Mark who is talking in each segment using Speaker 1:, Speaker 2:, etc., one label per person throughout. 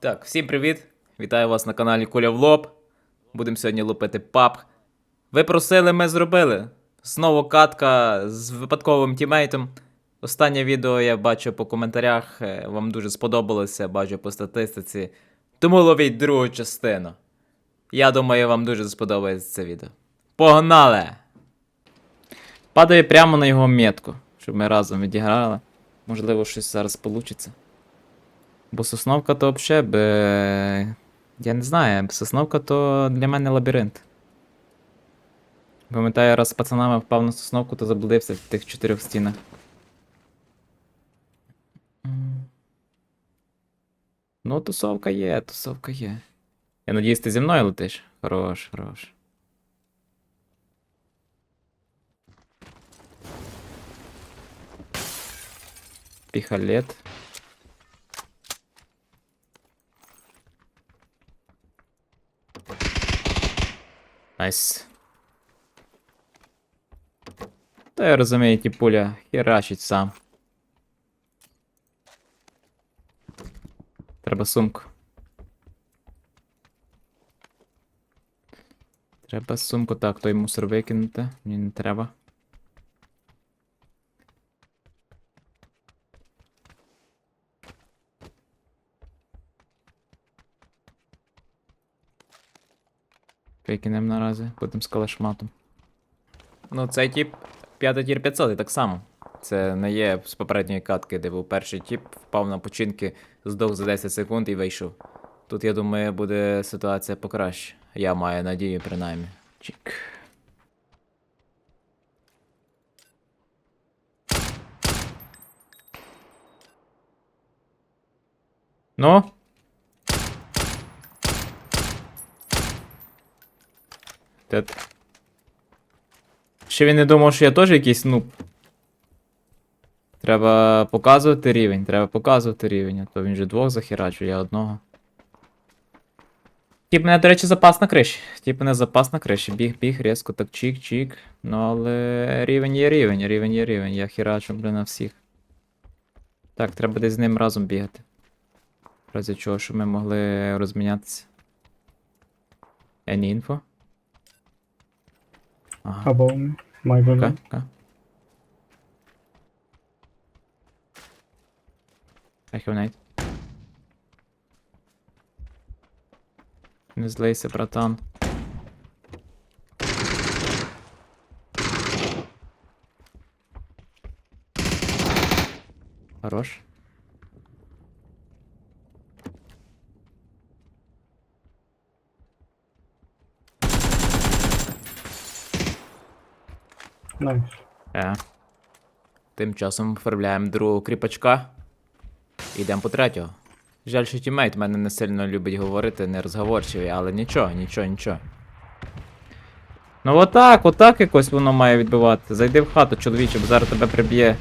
Speaker 1: Так, всім привіт! Вітаю вас на каналі Куля в лоб. Будемо сьогодні лупити пап. Ви просили, ми зробили. Знову катка з випадковим тімейтом. Останнє відео я бачу по коментарях. е, Вам дуже сподобалося, бачу по статистиці. Тому ловіть другу частину. Я думаю, вам дуже сподобається це відео. Погнали! Падає прямо на його метку, щоб ми разом відіграли. Можливо, щось зараз вийде. Бо сосновка то взагалі би. Я не знаю, сосновка то для мене лабіринт. Пам'ятаю, раз з пацанами впав на сосновку, то заблудився в тих чотирьох стінах. Ну, тусовка є, тусовка є. Я надіюсь, ти зі мною летиш? Хорош, хорош. Піхалет. Найс. Та я розумію, ті пуля херачить сам. Треба сумку. Треба сумку, так, той мусор викинути. Мені не треба. Викинемо наразі, будемо з калашматом. Ну, цей тип 5 тір 500 і так само. Це не є з попередньої катки, де був перший тип, впав на починки, здох за 10 секунд і вийшов. Тут, я думаю, буде ситуація покраще. Я маю надію, принаймні. Чік. Ну? Тет. Ще він не думав, що я теж якийсь нуб. Треба показувати рівень, треба показувати рівень, а то він же двох захерачує, я одного. Тіп мене, до речі, запас на криші. Тіп мене запас на криші. Біг, біг, різко, так чик-чик. Ну але рівень є рівень, рівень є рівень. Я херачу, блин, на всіх. Так, треба десь з ним разом бігати. В разі чого, щоб ми могли розмінятися. Any info? Ага.
Speaker 2: Above me, my building.
Speaker 1: Okay, okay. I have nade. Не злийся, братан. Хорош.
Speaker 2: Nice.
Speaker 1: Е. Тим часом оформляємо другого кріпачка. Ідемо по третього. Жаль, що тімейт мене не сильно любить говорити, не розговорчивий, але нічого, нічого, нічого. Ну отак, отак якось воно має відбивати. Зайди в хату, чоловіче, бо зараз тебе приб'є.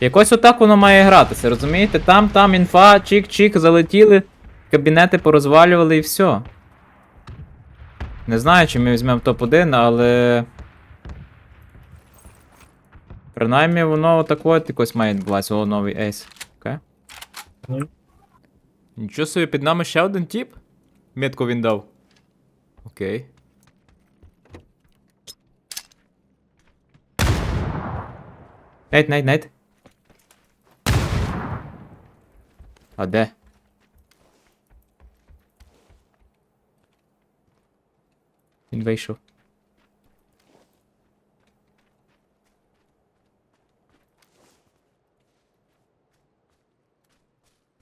Speaker 1: Якось отак воно має гратися, розумієте? Там, там інфа, чик-чик, залетіли, кабінети порозвалювали і все. Не знаю, чи ми візьмемо топ-1, але. Принаймні воно отак от якось має відбуватися, о, новий ейс. Окей.
Speaker 2: Ні.
Speaker 1: Нічого собі, під нами ще один тип? Метку він дав. Окей. Нейт, нейт, нейт. А де? Він вийшов.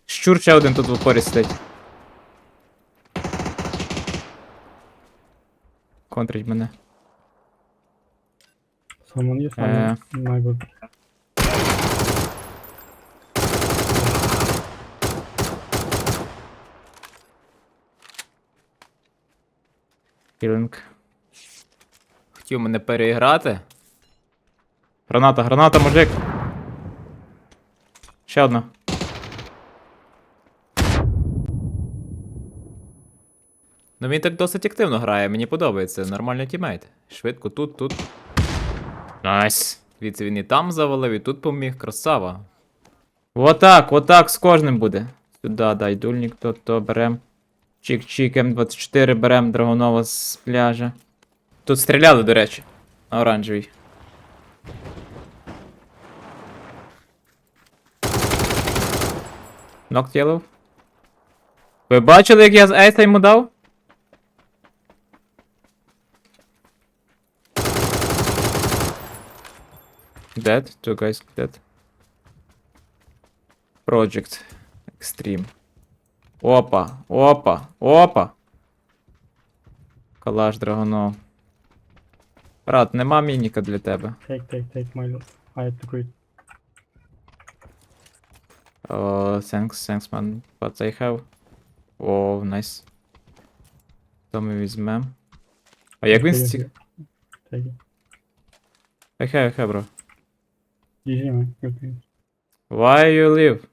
Speaker 1: Щур ще один тут в упорі сидить. Контрить мене.
Speaker 2: Someone my, my building.
Speaker 1: Кілінг. Хотів мене переіграти. Граната, граната, мужик. Ще одна. Ну він так досить активно грає, мені подобається. Нормальний тімейт. Швидко тут, тут. Найс. Звідси він і там завалив, і тут поміг. Красава. Отак, отак з кожним буде. Сюди, дай дульник, то, то берем. Чик-чик, М24 берем Драгонова з пляжа. Тут стріляли, до речі, на оранжевій. Knocked yellow. Ви бачили, як я з ейса йому дав? Dead, two guys dead. Project Extreme. Опа, опа, опа. Калаш драгонов. Брат, нема мініка для тебе.
Speaker 2: Take, take, take my loot. I have to quit.
Speaker 1: Oh, thanks, thanks, man. But I have. О, найс. То ми візьмем. А як він
Speaker 2: Take it,
Speaker 1: стік?
Speaker 2: Take it.
Speaker 1: I have, I have, bro.
Speaker 2: GG, man. Good game.
Speaker 1: Why you leave?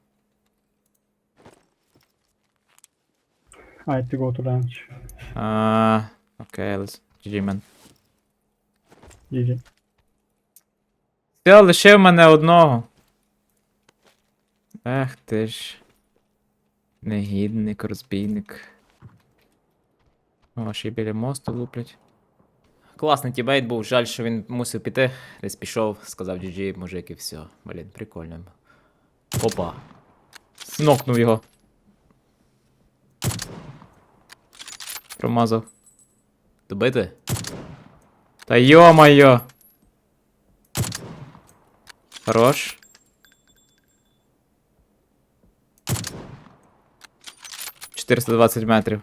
Speaker 2: I have to go to lunch.
Speaker 1: Ah, okay, let's. GG, man.
Speaker 2: GG.
Speaker 1: Все, лишив мене одного. Ех ти ж. Негідник, розбійник. О, ще й біля мосту луплять. Класний тібейт був, жаль, що він мусив піти. Десь пішов, сказав GG, мужик, і все. Блін, прикольно. Опа. Снокнув його. Промазав. Добити? Та йо-моє! Хорош. Чотириста двадцять метрів.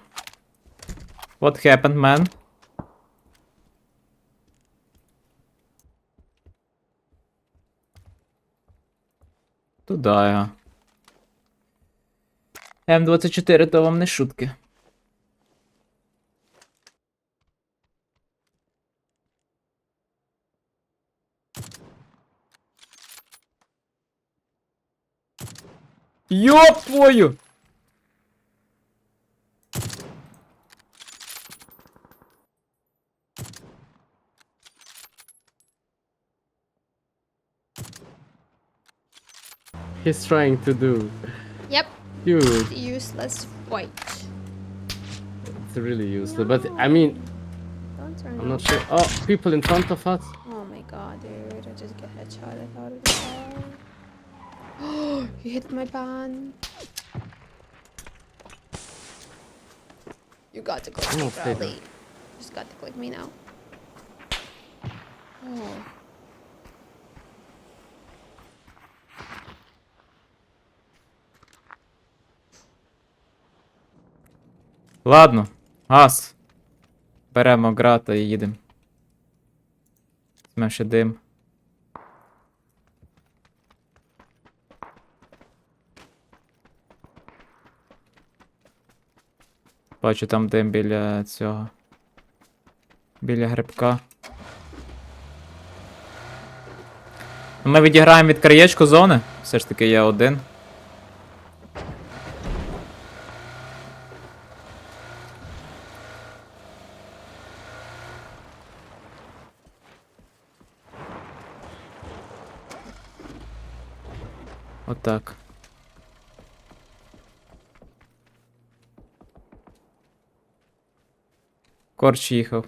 Speaker 1: What happened, man? Туда я. М24 то вам не шутки. Ёб твою!
Speaker 3: he's trying to do.
Speaker 4: Yep,
Speaker 3: Dude,
Speaker 4: useless white.
Speaker 3: it's really useless. But I mean,
Speaker 4: Don't turn
Speaker 3: I'm not
Speaker 4: off.
Speaker 3: sure. Oh, people in front of us.
Speaker 4: Oh my god, dude, I just get headshotted out of the car. Oh, you hit my pan. You got to click me,
Speaker 3: not safe.
Speaker 4: Just got to click me now. Oh.
Speaker 1: Ладно, газ. Беремо грата і їдемо. Візьмемо ще дим. Бачу там дим біля цього. Біля грибка. Ми відіграємо від краєчку зони. Все ж таки я один. Отак. Корч їхав.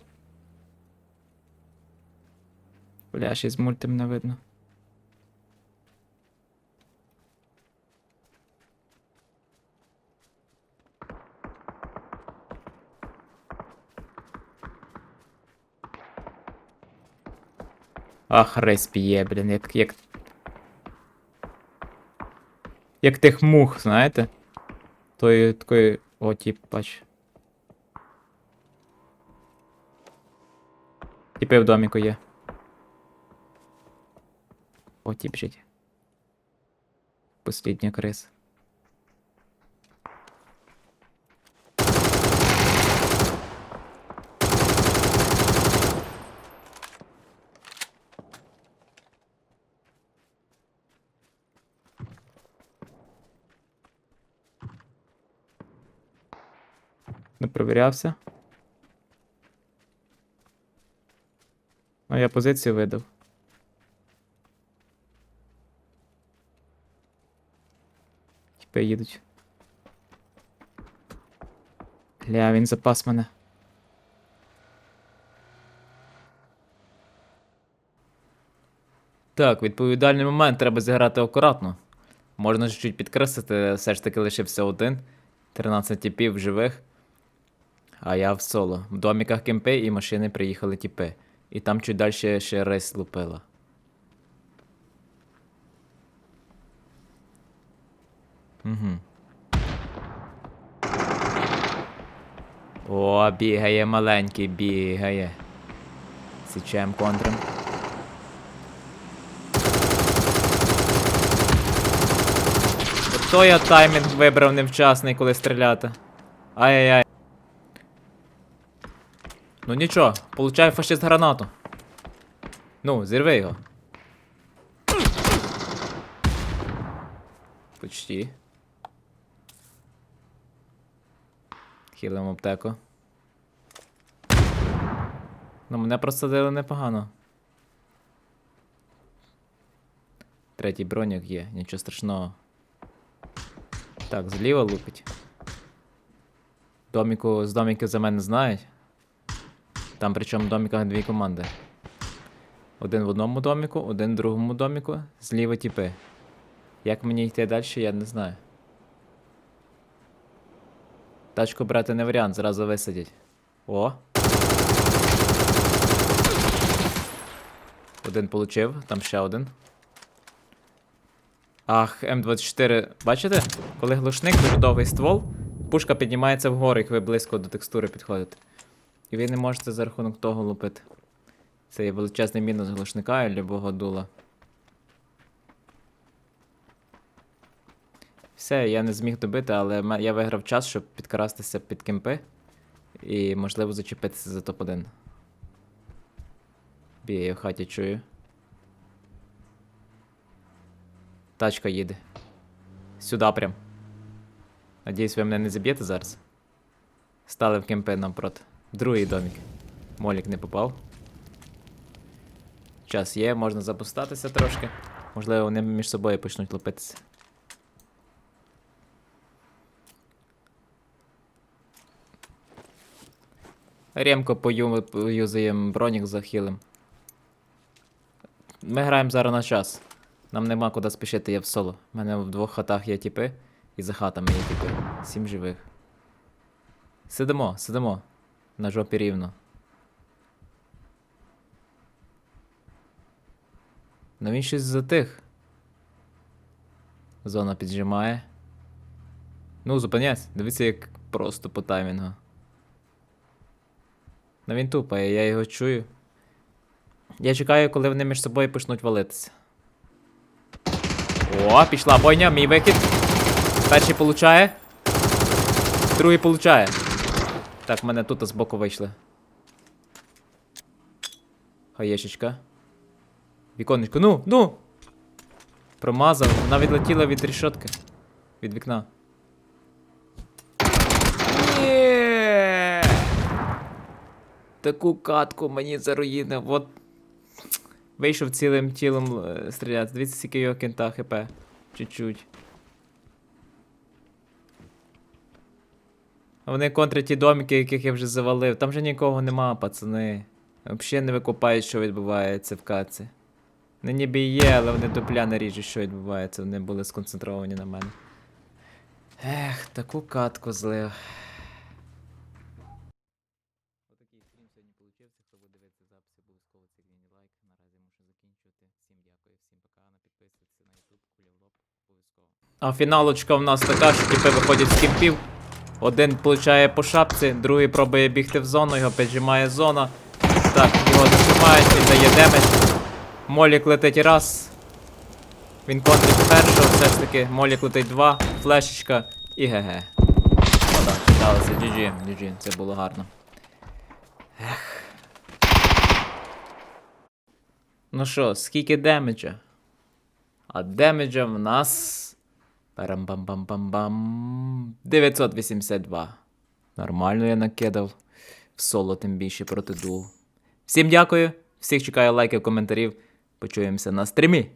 Speaker 1: Бля, ще з мультим не видно. Ах, рейс п'є, блін, як, як як тих мух, знаєте? Тої такої. О, тіп, бач. Тіпи в доміку є. О, тіп жить. Послідня крис. Не провірявся. Я позицію видав. Тіпи їдуть. Ля, він запас мене. Так, відповідальний момент треба зіграти акуратно. Можна чуть-чуть підкреслити, все ж таки лишився один. 13 тіпів живих. А я в соло. В доміках кемпи і машини приїхали тіпи. І там чуть далі ще рейс лупила. Угу. О, бігає маленький, бігає. Січем контрим. То я таймінг вибрав невчасний, коли стріляти. Ай-яй-яй. Ну нічого, получай фашист гранату. Ну, зірви його. Почти. Хілимо аптеку. Ну, мене просадили непогано. Третій бронік є, нічого страшного. Так, зліва лупить. Доміку, з доміків за мене знають. Там причому в доміках дві команди. Один в одному доміку, один в другому доміку, зліва тіпи. Як мені йти далі, я не знаю. Тачку брати не варіант, зразу висадять. О. Один получив, там ще один. Ах, М24. Бачите? Коли глушник дуже довгий ствол, пушка піднімається вгору, як ви близько до текстури підходите. І ви не можете за рахунок того лупити. Це є величезний мінус глушника і любого дула. Все, я не зміг добити, але я виграв час, щоб підкрастися під кемпи і, можливо, зачепитися за топ-1. Бігає в хаті чую. Тачка їде. Сюди прям. Надіюсь, ви мене не заб'єте зараз. Стали в кемпи навпроти. Другий домик. Молік не попав. Час є, можна запустатися трошки. Можливо, вони між собою почнуть лупитися. Ремко пою- поюзаємо бронік захилим. Ми граємо зараз на час. Нам нема куди спішити, я в соло. У мене в двох хатах є тіпи, і за хатами є тіпи. Сім живих. Сидимо, сидимо. На жопі рівно. Ну він щось затих. Зона піджимає. Ну, зупиняйся. Дивіться, як просто по таймінгу. Ну він тупає, я його чую. Я чекаю, коли вони між собою почнуть валитися. О, пішла бойня, мій викид. Перший получає. Другий получає. Так, мене тут збоку вийшли. Хаєшечка. Віконечко, ну, ну! Промазав, вона відлетіла від рішотки. Від вікна. Ні! Таку катку мені заруїнив. От. Вийшов цілим тілом е, стріляти. Дивіться, скільки його кента хп. Чуть-чуть. Вони контрять ті домики, яких я вже завалив. Там же нікого нема, пацани. Взагалі не викупають, що відбувається в каці. Ну ніби є, але вони дупля не ріжуть, що відбувається. Вони були сконцентровані на мене. Ех, таку катку злив. Отакий стрім сьогодні получився. Хто буде дивитися запис, обов'язково ціквіні лайк. Наразі мушу закінчувати. Всім дякую, всім пока. Не підписуйтесь на YouTube, куля в лоб, обов'язково. А фіналочка в нас така, що типи виходять з кімпів. Один получає по шапці, другий пробує бігти в зону, його піджимає зона. Так, його зажимають, він дає демедж. Молік летить раз. Він контрить першого, все ж таки. Молік летить два, флешечка і ГГ. Читалося. GG, GG, це було гарно. Ех. Ну що, скільки демеджа? А демеджа в нас. Парам-бам-бам-бам-бам. 982. Нормально я накидав. В соло тим більше проти ду. Всім дякую. Всіх чекаю лайків, коментарів. Почуємося на стрімі.